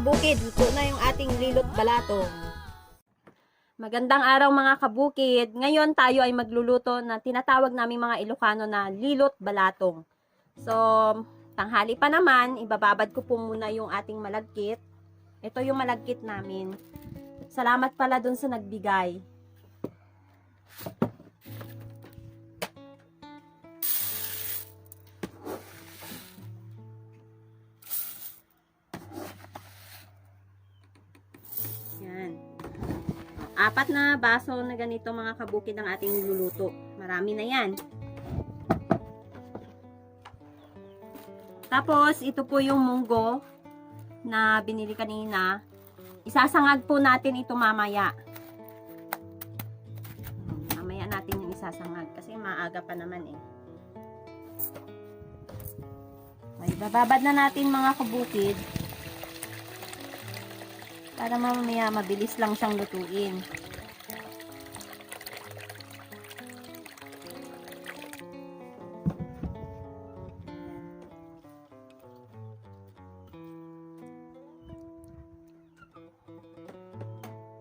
kabukid, luto na yung ating lilot balatong. Magandang araw mga kabukid. Ngayon tayo ay magluluto na tinatawag namin mga Ilocano na lilot balatong. So, tanghali pa naman, ibababad ko po muna yung ating malagkit. Ito yung malagkit namin. Salamat pala dun sa nagbigay. Apat na baso na ganito mga kabukid ang ating niluluto. Marami na yan. Tapos, ito po yung munggo na binili kanina. Isasangag po natin ito mamaya. Mamaya natin yung isasangag kasi maaga pa naman eh. Ay, bababad na natin mga kabukid para mamaya mabilis lang siyang lutuin.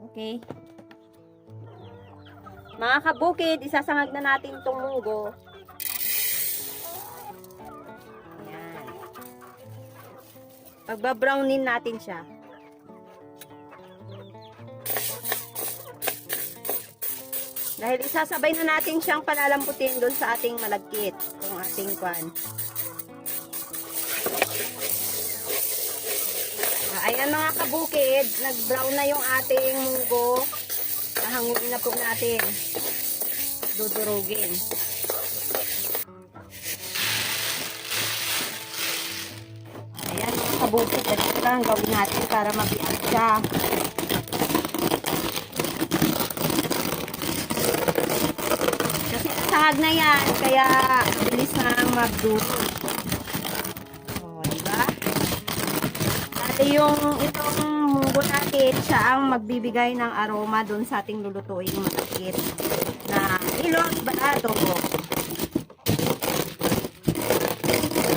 Okay. Mga kabukid, isasangag na natin itong munggo. Ayan. Pagbabrownin natin siya. Dahil isasabay na natin siyang palalamputin doon sa ating malagkit. Itong ating kwan. Ah, Ayan mga kabukid, nag-brown na yung ating munggo. Nahangulin na po natin. Dudurugin. Ayan mga kabukid, ito lang ang gawin natin para mabiyak siya. Sahag na yan, kaya bilis na magdulo. O, di ba? Dati yung itong munggo natin, siya ang magbibigay ng aroma dun sa ating lulutuin matakit na ilong barato.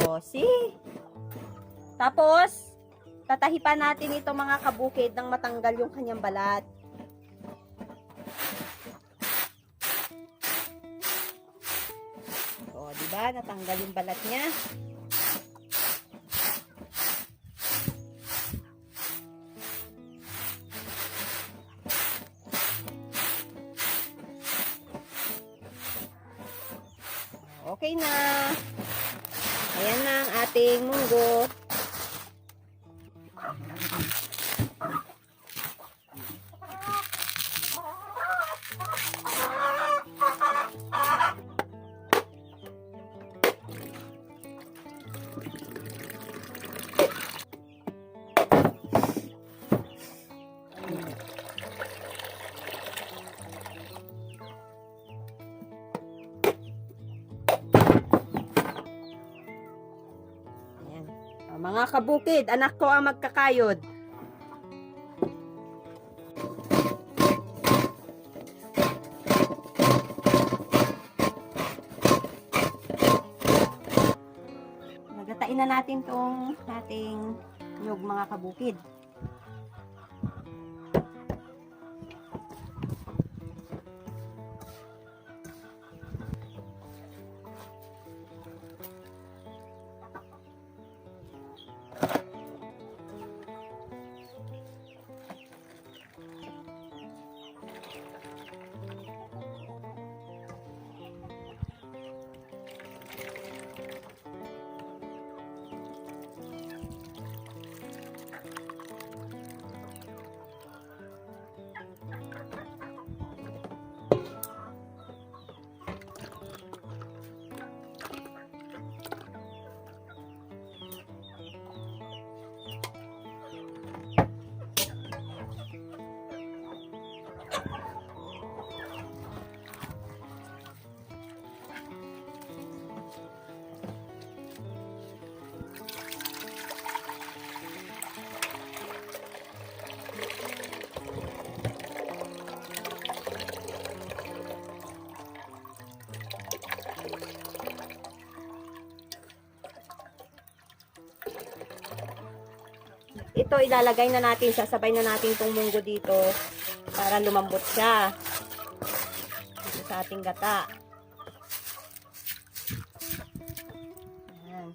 O, see? Tapos, tatahipan natin ito mga kabukid nang matanggal yung kanyang balat. Ba? Natanggal yung balat niya. Okay na. Ayan na ang ating munggo. Mga kabukid, anak ko ang magkakayod. Nagatain na natin tong ating nyug mga kabukid. Ito ilalagay na natin siya. Sabay na natin itong munggo dito para lumambot siya. Dito sa ating gata. Ayan.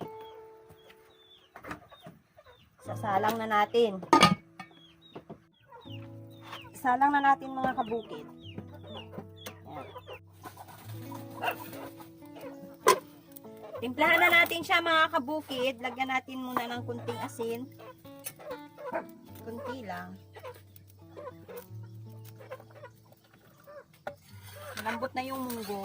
Sasalang na natin. Salang na natin mga kabukid. Ayan. Timplahan na natin siya mga kabukid. Lagyan natin muna ng kunting asin. Kunti lang. Malambot na yung munggo.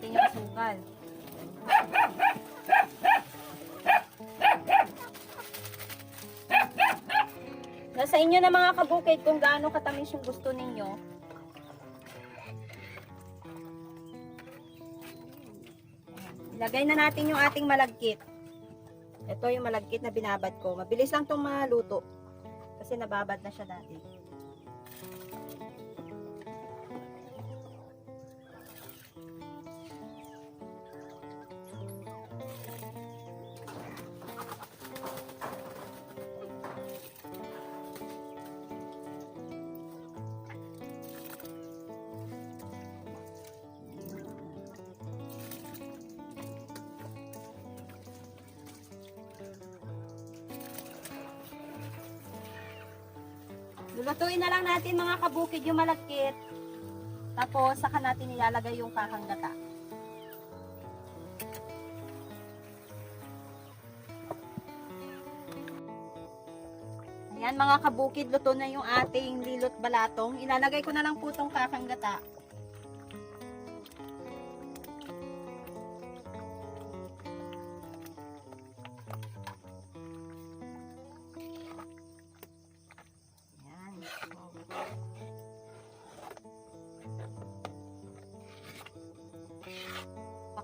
Natin yung asukal. Nasa inyo na mga kabukid kung gaano katamis yung gusto ninyo. Ilagay na natin yung ating malagkit. Ito yung malagkit na binabad ko. Mabilis lang itong maluto. Kasi nababad na siya dati. Lulutuin na lang natin mga kabukid yung malagkit. Tapos, saka natin ilalagay yung kakang gata. Ayan mga kabukid, luto na yung ating lilot balatong. Ilalagay ko na lang po itong kakang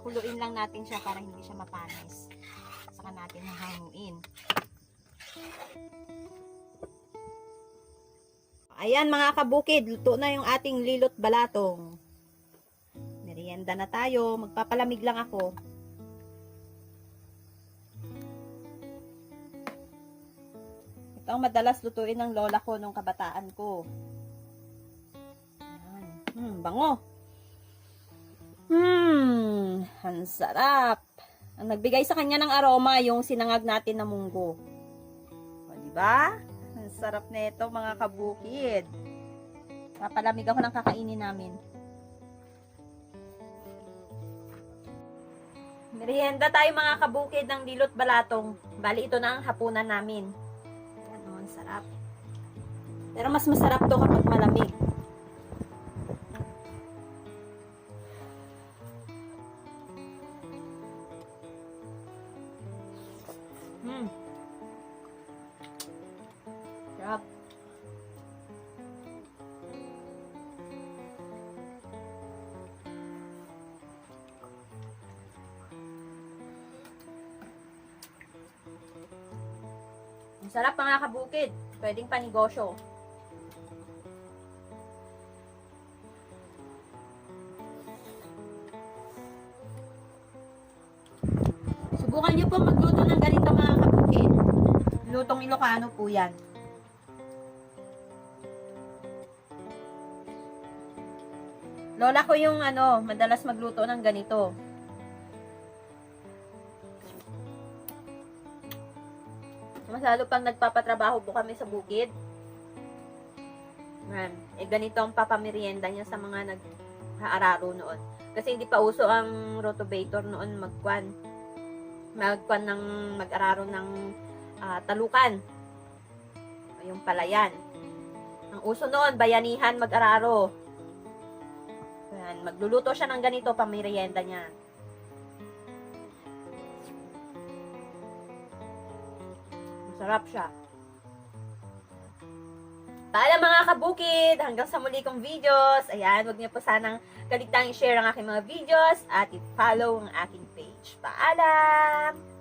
Pakuluin lang natin siya para hindi siya mapanis. Saka natin hahanguin. Ayan mga kabukid, luto na yung ating lilot balatong. Merienda na tayo. Magpapalamig lang ako. Ito ang madalas lutuin ng lola ko nung kabataan ko. Ayan. Hmm, bango. Hmm, ang sarap. Ang nagbigay sa kanya ng aroma yung sinangag natin na munggo. O, di ba? Ang sarap nito mga kabukid. Papalamig ako ng kakainin namin. Merienda tayo mga kabukid ng dilot balatong. Bali ito na ang hapunan namin. Ayan o, ang sarap. Pero mas masarap to kapag malamig. Hmm. Sarap. Ang sarap mga kabukid. Pwedeng panegosyo. Subukan niyo po magluto ng ganito. Lutong Ilocano po yan. Lola ko yung ano, madalas magluto ng ganito. Masalo pang nagpapatrabaho po kami sa bukid. Man, eh ganito ang papamerienda niya sa mga nag-aararo noon. Kasi hindi pa uso ang rotovator noon magkwan. Magkwan ng mag-araro ng ah, talukan. Yung palayan. Ang uso noon, bayanihan mag-araro. Yan, magluluto siya ng ganito pamerienda niya. Masarap siya. Paalam mga kabukid! Hanggang sa muli kong videos. Ayan, huwag niyo po sanang kaligtang i-share ang aking mga videos at i-follow ang aking page. Paalam!